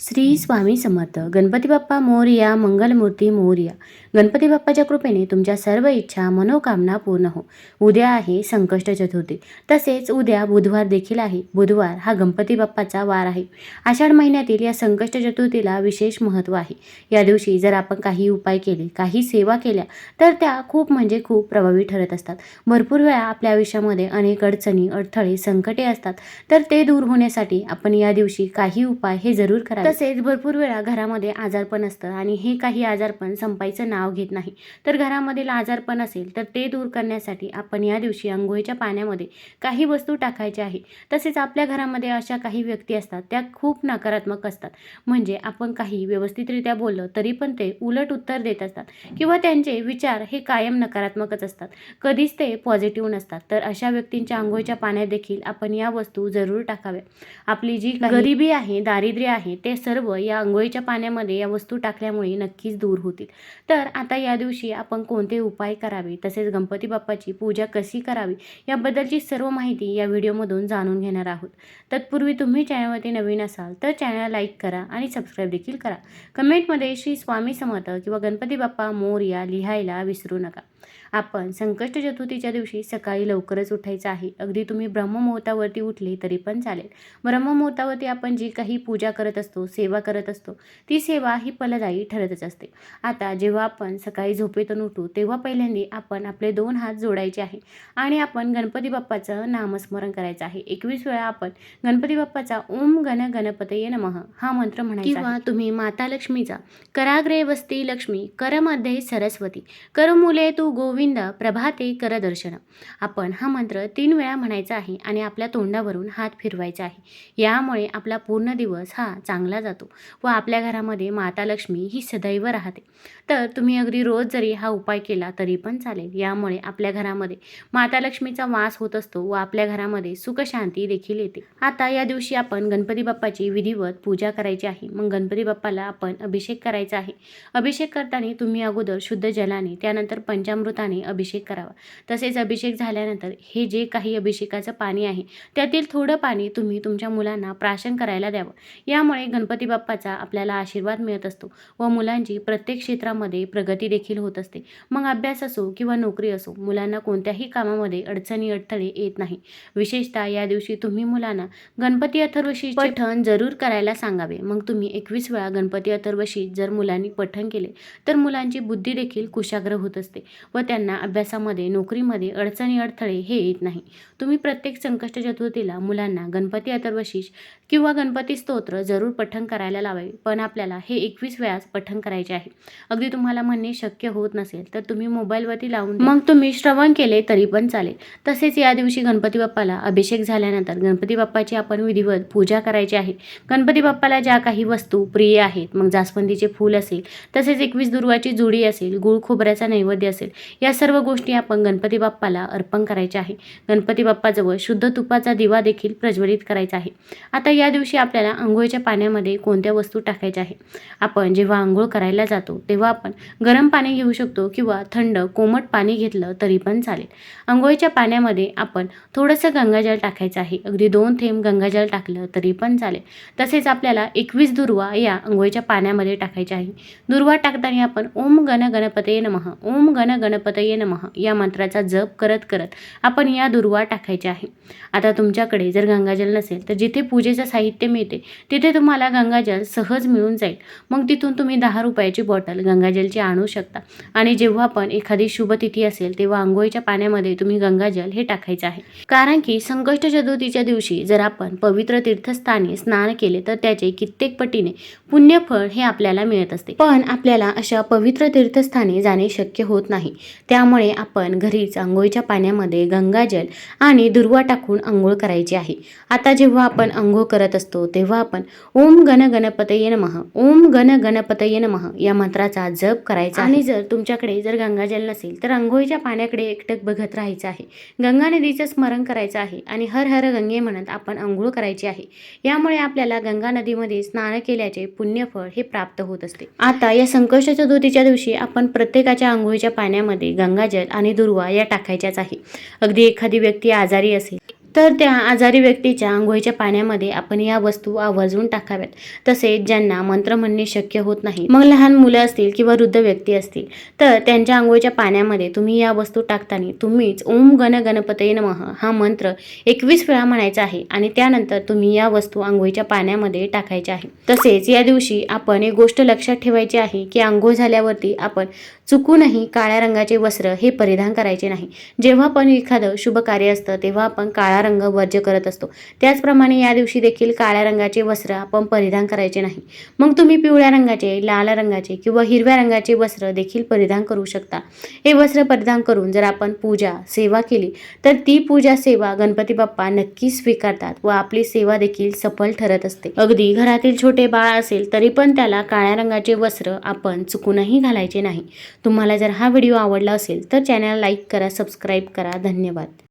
श्री स्वामी समर्थ. गणपती बाप्पा मोरया मंगलमूर्ती मोरया. गणपती बाप्पाच्या कृपेने तुमच्या सर्व इच्छा मनोकामना पूर्ण हो. उद्या आहे संकष्ट चतुर्थी. तसेच उद्या बुधवार देखील आहे. बुधवार हा गणपती बाप्पाचा वार आहे. आषाढ महिन्यातील या संकष्ट चतुर्थीला विशेष महत्त्व आहे. या दिवशी जर आपण काही उपाय केले काही सेवा केल्या तर त्या खूप म्हणजे खूप प्रभावी ठरत असतात. भरपूर वेळा आपल्या आयुष्यामध्ये अनेक अडचणी अडथळे संकटे असतात. तर ते दूर होण्यासाठी आपण या दिवशी काही उपाय हे जरूर करा तसेच भरपूर वेळा घरामध्ये आजारपण असतं आणि हे काही आजारपण संपायचं नाव घेत नाही. तर घरामधील आजारपण असेल तर ते दूर करण्यासाठी आपण या दिवशी अंघोळीच्या पाण्यामध्ये काही वस्तू टाकायच्या आहे तसेच आपल्या घरामध्ये अशा काही व्यक्ती असतात त्या खूप नकारात्मक असतात. म्हणजे आपण काही व्यवस्थितरित्या बोललं तरी पण ते उलट उत्तर देत असतात किंवा त्यांचे विचार हे कायम नकारात्मकच असतात. कधीच ते पॉझिटिव्ह नसतात. तर अशा व्यक्तींच्या आंघोळीच्या पाण्यात देखील आपण या वस्तू जरूर टाकाव्या. आपली जी गरिबी आहे दारिद्र्य आहे ते सर्व या आंघोळीच्या पाण्यामध्ये या वस्तू टाकल्यामुळे नक्कीच दूर होतील. तर आता या दिवशी आपण कोणते उपाय करावे? तसेच गणपती बाप्पाची पूजा कशी करावी? याबद्दलची सर्व माहिती या व्हिडिओमधून जाणून घेणार आहोत. तत्पूर्वी तुम्ही चॅनलवरती नवीन असाल तर चॅनल लाईक करा आणि सबस्क्राईब देखील करा. कमेंटमध्ये श्री स्वामी समर्थ किंवा गणपती बाप्पा मोर्या लिहायला विसरू नका. आपण संकष्ट चतुर्थीच्या दिवशी सकाळी लवकरच उठायचं आहे. अगदी तुम्ही ब्रह्ममुहूर्तावरती उठले तरी पण चालेल. ब्रह्ममुहूर्तावरती आपण जी काही पूजा करत असतो सेवा करत असतो ती सेवा ही फलदायी ठरतच असते. आता जेव्हा आपण सकाळी झोपेतून उठू तेव्हा पहिल्यांदा आपण आपले दोन हात जोडायचे आहे आणि आपण गणपती बाप्पाचं नामस्मरण करायचं आहे. एकवीस वेळा आपण गणपती बाप्पाचा ओम गण गणपतये नमः हा मंत्र म्हणायचा किंवा तुम्ही माता लक्ष्मीचा कराग्रे वस्ती लक्ष्मी करमध्ये सरस्वती कर मुले तू गोविंद प्रभाते कर दर्शन आपण हा मंत्र तीन वेळा म्हणायचा आहे आणि आपल्या तोंडावरून हात फिरवायचा आहे. यामुळे आपला पूर्ण दिवस हा चांगला जातो व आपल्या घरामध्ये माता लक्ष्मी ही सदैव राहते. तर तुम्ही अगदी रोज जरी हा उपाय केला तरी पण चालेल. यामुळे आपल्या घरामध्ये माता लक्ष्मीचा वास होत असतो व आपल्या घरामध्ये सुखशांती देखील येते. आता या दिवशी आपण गणपती बाप्पाची विधिवत पूजा करायची आहे. मग गणपती बाप्पाला आपण अभिषेक करायचा आहे. अभिषेक करताना तुम्ही अगोदर शुद्ध जलाने त्यानंतर पंचामृताने अभिषेक करावा. तसेच अभिषेक झाल्यानंतर हे जे काही अभिषेकाचं पाणी आहे त्यातील थोडं पाणी तुम्ही तुमच्या मुलांना प्राशन करायला द्यावं. यामुळे गणपती बाप्पाचा आपल्याला आशीर्वाद मिळत असतो व मुलांची प्रत्येक क्षेत्रामध्ये प्रगती देखील होत असते. मग अभ्यास असो किंवा नोकरी असो मुलांना कोणत्याही कामामध्ये अडचणी अडथळे येत नाही. विशेषतः या दिवशी तुम्ही मुलांना गणपती अथर्वशी पठण जरूर करायला सांगावे. मग तुम्ही एकवीस वेळा गणपती अथर्वशी जर मुलांनी पठण केले तर मुलांची बुद्धी देखील कुशाग्र होत असते व त्यांना अभ्यासामध्ये नोकरीमध्ये अडचणी अडथळे हे येत नाही. तुम्ही प्रत्येक संकष्ट चतुर्थीला मुलांना गणपती अथर्वशीष किंवा गणपती स्तोत्र जरूर पठण करायला लावावे. पण आपल्याला हे एकवीस वेळास पठण करायचे आहे. अगदी तुम्हाला म्हणणे शक्य होत नसेल तर तुम्ही मोबाईलवरती लावून मग तुम्ही श्रवण केले तरी पण चालेल. तसेच या दिवशी गणपती बाप्पाला अभिषेक झाल्यानंतर गणपती बाप्पाची आपण विधिवत पूजा करायची आहे. गणपती बाप्पाला ज्या काही वस्तू प्रिय आहेत मग जास्वंदीचे फूल असेल तसेच एकवीस दुर्वाची जुडी असेल गुळ खोबऱ्याचा नैवेद्य असेल या सर्व गोष्टी आपण गणपती बाप्पाला अर्पण करायच्या आहे. गणपती बाप्पाजवळ शुद्ध तुपाचा दिवा देखील प्रज्वलित करायचा आहे. आता या दिवशी आपल्याला आंघोळीच्या पाण्यामध्ये कोणत्या वस्तू टाकायच्या आहे? आपण जेव्हा आंघोळ करायला जातो तेव्हा आपण गरम पाणी घेऊ शकतो किंवा थंड कोमट पाणी घेतलं तरी पण चालेल. आंघोळीच्या पाण्यामध्ये आपण थोडंसं गंगाजल टाकायचं आहे. अगदी दोन थेंब गंगाजल टाकलं तरी पण चालेल. तसेच आपल्याला एकवीस दुर्वा या आंघोळीच्या पाण्यामध्ये टाकायच्या आहे. दुर्वा टाकताना आपण ओम गण गणपते नमः. ओम गण गणपतये नमः. या मंत्राचा जप करत करत आपण या दुर्वा टाकायच्या आहे. आता तुमच्याकडे जर गंगाजल नसेल तर जिथे पूजेचं साहित्य मिळते तिथे तुम्हाला गंगाजल सहज मिळून जाईल. मग तिथून तुम्ही दहा रुपयाची बॉटल गंगाजलची आणू शकता. आणि जेव्हा पण एखादी शुभतिथी असेल तेव्हा आंघोळीच्या पाण्यामध्ये तुम्ही गंगाजल हे टाकायचं आहे. कारण की संकष्ट चतुर्थीच्या दिवशी जर आपण पवित्र तीर्थस्थानी स्नान केले तर त्याचे कित्येक पटीने पुण्यफळ हे आपल्याला मिळत असते. पण आपल्याला अशा पवित्र तीर्थस्थानी जाणे शक्य होत नाही. त्यामुळे आपण घरीच आंघोळीच्या पाण्यामध्ये गंगाजल आणि दुर्वा टाकून आंघोळ करायची आहे. आता जेव्हा आपण आंघोळ करत असतो तेव्हा आपण ओम गण गणपतये नमः ओम गण गणपतये नमः या मंत्राचा जप करायचा आणि जर तुमच्याकडे जर गंगाजल नसेल तर आंघोळीच्या पाण्याकडे एकटक बघत राहायचं आहे. गंगा नदीचं स्मरण करायचं आहे आणि हर हर गंगे म्हणत आपण आंघोळ करायची आहे. यामुळे आपल्याला गंगा नदीमध्ये स्नान केल्याचे पुण्यफळ हे प्राप्त होत असते. आता या संकष्ट चतुर्थीच्या दिवशी आपण प्रत्येकाच्या आंघोळीच्या पाण्यामध्ये गंगाजल आणि दुर्वा या टाकायच्याच आहे. अगदी एखादी व्यक्ती आजारी असेल तर त्या आजारी व्यक्तीच्या आंघोळीच्या पाण्यामध्ये आपण या वस्तू आवर्जून टाकाव्यात. तसेच ज्यांना मंत्र म्हणणे शक्य होत नाही मग लहान मुलं असतील किंवा वृद्ध व्यक्ती असतील तर त्यांच्या आंघोळीच्या पाण्यामध्ये तुम्ही या वस्तू टाकताना तुम्हीच ओम गण गणपतये नमः हा मंत्र एकवीस वेळा म्हणायचा आहे आणि त्यानंतर तुम्ही या वस्तू आंघोळीच्या पाण्यामध्ये टाकायच्या आहे. तसेच या दिवशी आपण एक गोष्ट लक्षात ठेवायची आहे की आंघोळ झाल्यावरती आपण चुकूनही काळ्या रंगाचे वस्त्र हे परिधान करायचे नाही. जेव्हा पण एखादं शुभ कार्य असतं तेव्हा आपण काळा रंग वर्ज्य करत असतो. त्याचप्रमाणे या दिवशी देखील काळ्या रंगाचे वस्त्र आपण परिधान करायचे नाही. मग तुम्ही पिवळ्या रंगाचे लाल रंगाचे किंवा हिरव्या रंगाचे वस्त्र देखील परिधान करू शकता. हे वस्त्र परिधान करून जर आपण पूजा सेवा केली तर ती पूजा सेवा गणपती बाप्पा नक्कीच स्वीकारतात व आपली सेवा देखील सफल ठरत असते. अगदी घरातील छोटे बाळ असेल तरी पण त्याला काळ्या रंगाचे वस्त्र आपण चुकूनही घालायचे नाही. तुम्हाला जर हा व्हिडिओ आवडला असेल तर चॅनल लाईक करा सबस्क्राईब करा. धन्यवाद.